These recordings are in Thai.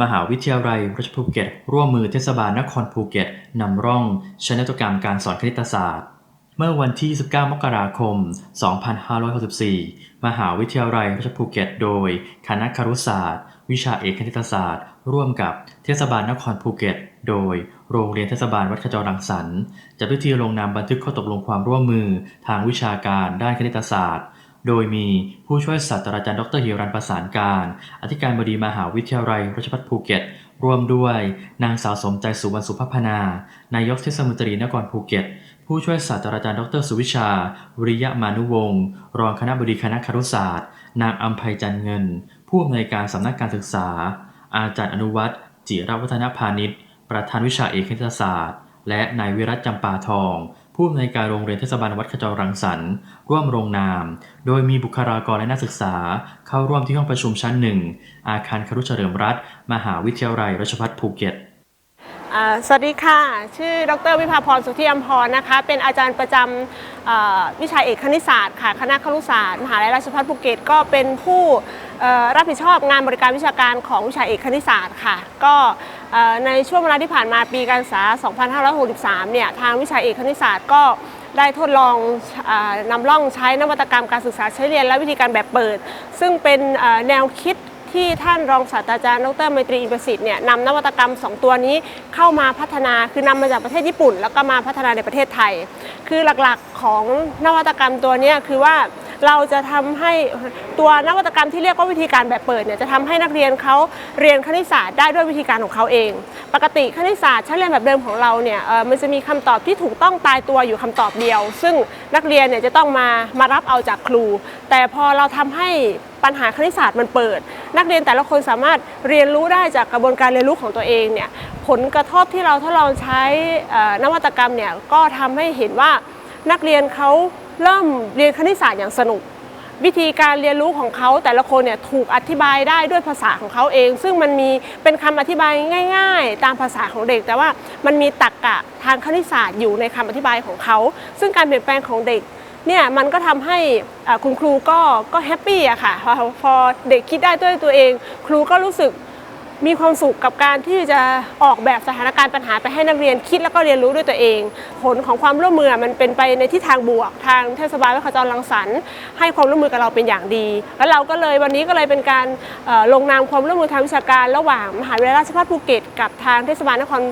มหาวิทยาลัยราชภูเก็ต ร่วมมือเทศบาลนครภูเก็ตนำร่องใช้นวัตกรรมการสอนคณิตศาสตร์ เมื่อวันที่ 19 มกราคม 2564 มหาวิทยาลัยราชภูเก็ต โดยคณะครุศาสตร์ วิชาเอกคณิตศาสตร์ ร่วมกับเทศบาลนครภูเก็ต โดยโรงเรียนเทศบาลวัดขจรรังสรรค์จัดพิธีลงนามบันทึกข้อตกลงความร่วมมือทางวิชาการด้านคณิตศาสตร์ โดยมีผู้ช่วยศาสตราจารย์ดรฮิรันประสานการ อธิการบดีมหาวิทยาลัยราชภัฏภูเก็ต ร่วมด้วยนางสาวสมใจสุวรรณสุภพนา นายกเทศมนตรีนครภูเก็ต ผู้ช่วยศาสตราจารย์ดรสุวิชา วิริยะมานุวงศ์ รองคณะบดีคณะครุศาสตร์ นางอัมภัยจันเงิน ผู้อำนวยการสำนักการศึกษา อาจารย์อนุวัฒน์จิรวัฒนพานิชย์ ประธานวิชาเอกคณิตศาสตร์ และนายวิรัตจำปาทอง ผู้อำนวยการโรงเรียนเทศบาลวัดขจรรังสรรค์ ร่วมลงนาม โดยมีบุคลากรและนักศึกษา เข้าร่วมที่ห้องประชุมชั้นหนึ่งอาคารครุเฉลิมรัตน์มหาวิทยาลัยราชภัฏภูเก็ต สวัสดีค่ะ ชื่อ ดรวิภาพร สุทธิอัมพรนะคะ เป็นอาจารย์ประจำวิชาเอกคณิตศาสตร์ค่ะ คณะครุศาสตร์ มหาวิทยาลัยราชภัฏภูเก็ต ก็เป็นผู้รับผิดชอบงานบริการวิชาการของวิชาเอกคณิตศาสตร์ค่ะ ก็ในช่วงเวลาที่ผ่านมาปีการศึกษา 2563 เนี่ย ทางวิชาเอกคณิตศาสตร์ก็ได้ทดลองอนำร่องใช้นวัตกรรมการศึกษาใช้เรียนและวิธีการแบบเปิด ซึ่งเป็นแนวคิด ที่ท่านรองศาสตราจารย์ดรไมตรีอินประสิทธิ์เนี่ยนำนวัตกรรม 2 ตัวนี้เข้ามาพัฒนาคือนำมาจากประเทศญี่ปุ่น แล้วก็มาพัฒนาในประเทศไทย คือหลักๆของนวัตกรรมตัวนี้คือว่า เราจะทำให้ตัวนวัตกรรมที่เรียกว่าวิธีการแบบเปิดเนี่ยจะทำให้นักเรียนเขาเรียนคณิตศาสตร์ได้ด้วยวิธีการของเขาเอง ปกติคณิตศาสตร์ชั้นเรียนแบบเดิมของเราเนี่ยมันจะมีคำตอบที่ถูกต้องตายตัวอยู่คำตอบเดียว ซึ่งนักเรียนเนี่ยจะต้องมามารับเอาจากครู แต่พอเราทำให้ปัญหาคณิตศาสตร์มันเปิด นักเรียนแต่ละคนสามารถเรียนรู้ได้จากกระบวนการเรียนรู้ของตัวเองเนี่ยผลกระทบที่เราทดลองใช้นวัตกรรมเนี่ยก็ทำให้เห็นว่านักเรียนเขา เริ่มเรียนคณิตศาสตร์อย่างสนุก วิธีการเรียนรู้ของเขาแต่ละคนเนี่ยถูกอธิบายได้ด้วยภาษาของเขาเอง ซึ่งมันมีเป็นคำอธิบายง่าย ๆ ตามภาษาของเด็ก แต่ว่ามันมีตรรกะทางคณิตศาสตร์อยู่ในคำอธิบายของเขา ซึ่งการเปลี่ยนแปลงของเด็กเนี่ยมันก็ทำให้อาคุณครูก็ก็แฮปปี้อะค่ะพอพอเด็กคิดได้ด้วยตัวเอง ครูก็รู้สึก มีความสุขกับการที่จะออกแบบสถานการณ์ปัญหาไปให้นักเรียนคิดแล้วก็เรียนรู้ด้วยตัวเอง ผลของความร่วมมือมันเป็นไปในทิศทางบวก ทางเทศบาลวัดขจรรังสรรค์ให้ความร่วมมือกับเราเป็นอย่างดี แล้วเราก็เลยวันนี้ก็เลยเป็นการลงนามความร่วมมือทางวิชาการระหว่างมหาวิทยาลัยราชภัฏภูเก็ตกับทางเทศบาลนคร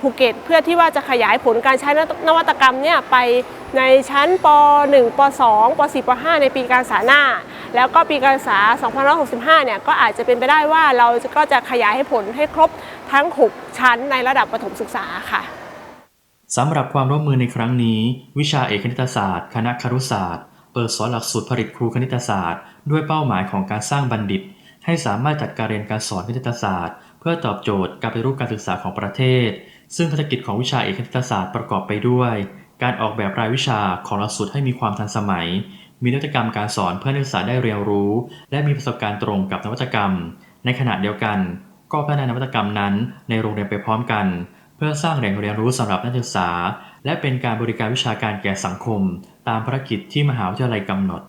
ภูเก็ตเพื่อที่ว่าจะขยายผลการใช้นวัตกรรมเนี่ยไปในชั้นป .1 ป .2 ป .4 ป .5 ในปีการศึกษาหน้า แล้วก็ปีการศึกษา 2565 เนี่ยก็อาจจะเป็นไปได้ว่าเราก็จะขยายให้ผลให้ครบทั้ง 6 ชั้นในระดับประถมศึกษาค่ะสำหรับความร่วมมือในครั้งนี้ วิชาเอกคณิตศาสตร์ คณะครุศาสตร์ เปิดสอนหลักสูตรผลิตครูคณิตศาสตร์ ด้วยเป้าหมายของการสร้างบัณฑิต ให้สามารถจัดการเรียนการสอนคณิตศาสตร์ เพื่อตอบโจทย์การปรูปการศึกษาของประเทศ ซึ่งภารกิจของวิชาเอกคณิตศาสตร์ประกอบไปด้วย การออกแบบรายวิชาของหลักสูตรให้มีความทันสมัย มีนวัตกรรมการสอนเพื่อนักศึกษาได้เรียนรู้ และมีประสบการณ์ตรงกับนวัตกรรม ในขณะเดียวกัน ก็พัฒนานวัตกรรมนั้นในโรงเรียนไปพร้อมกัน เพื่อสร้างแหล่งเรียนรู้สำหรับนักศึกษา และเป็นการบริการวิชาการแก่สังคม ตามภารกิจที่มหาวิทยาลัยกำหนด